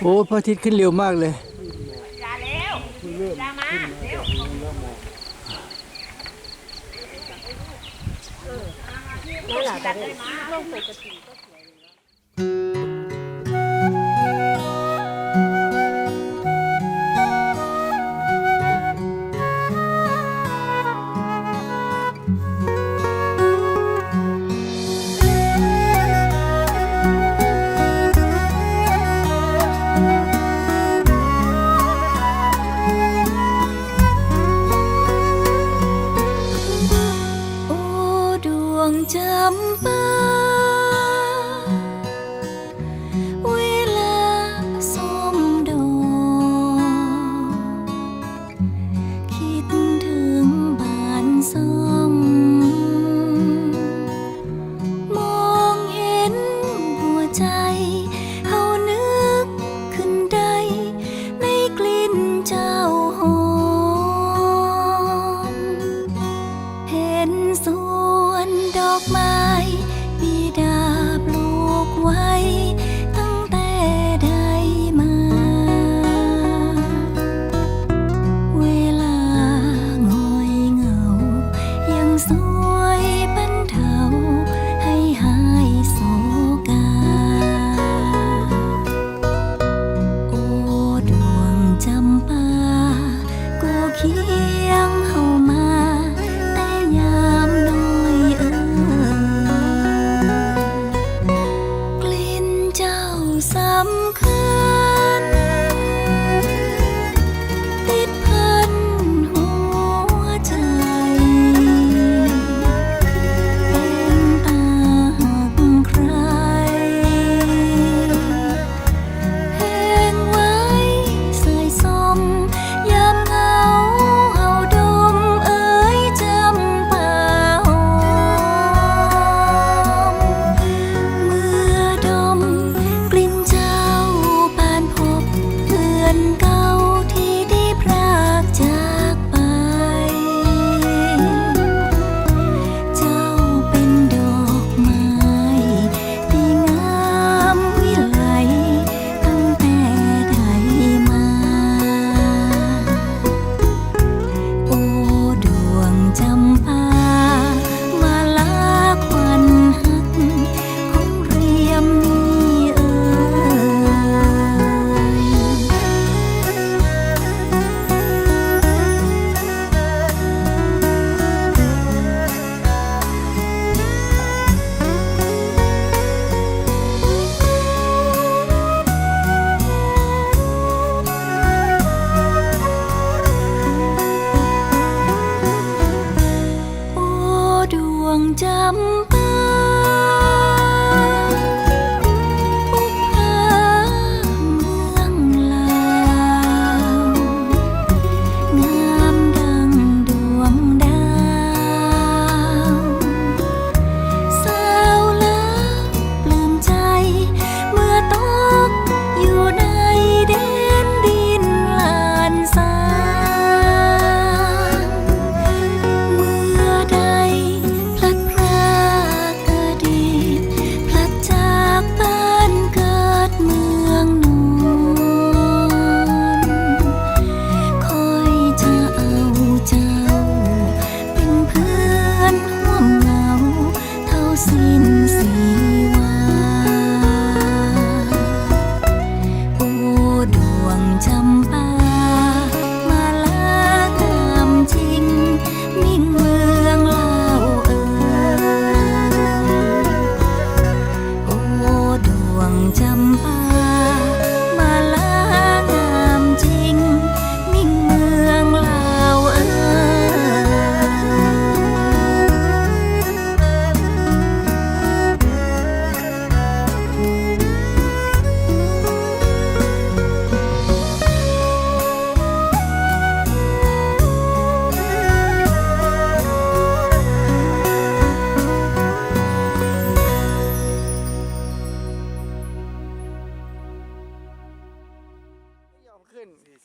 โอ้พระอาทิตย์ขึ้นเร็วมากเลยยาเร็วยามาเร็วนั่นหละแต่ลงปกติ love.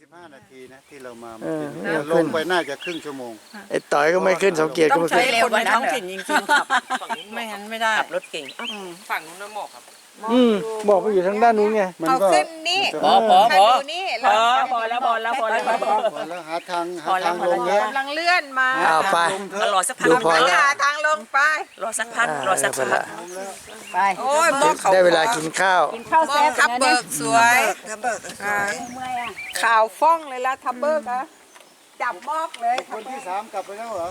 15 นาทีนะที่เรามาม่ลขึ้งไปน่าจะครึ่งชั่วโมง ไอ้ต่อยก็ไม่ขึ้นสังเกียรติก็ต้องไม่ใช้ขึ้น เร็วคนในท้องถิ่นจริงๆขับ ไม่งั้นไม่ได้ ขับรถเก่ง ฝั่งนู้นน้ำหมอกครับ อืมบอกไปอยู่ทางด้านนู้นไงมันเอาก็ขึ้นนี่พอพอถ้าพอดูนี่พอพอแล้วพอแล้วพอแล้วพอแล้วพอแล้วหาทางหาพอแล้วทางพอลแล้วงแล้ว กำลังเลื่อนมาอ้าวไปลงเถมารอะอสักพักดูพอแล้ว หาทางลงไป รอสักพักรอสักไปพักละไปโอ้ยมองเขาได้เวลากินข้าว กินข้าวมอแซ่งบทับนะเบิเนี่ยกสวยอ่าเมื่อยอะข่าวฟ้องเลยละทับเบิกอะจับมอกเลยคนที่สามกลับไปแล้วเหรอ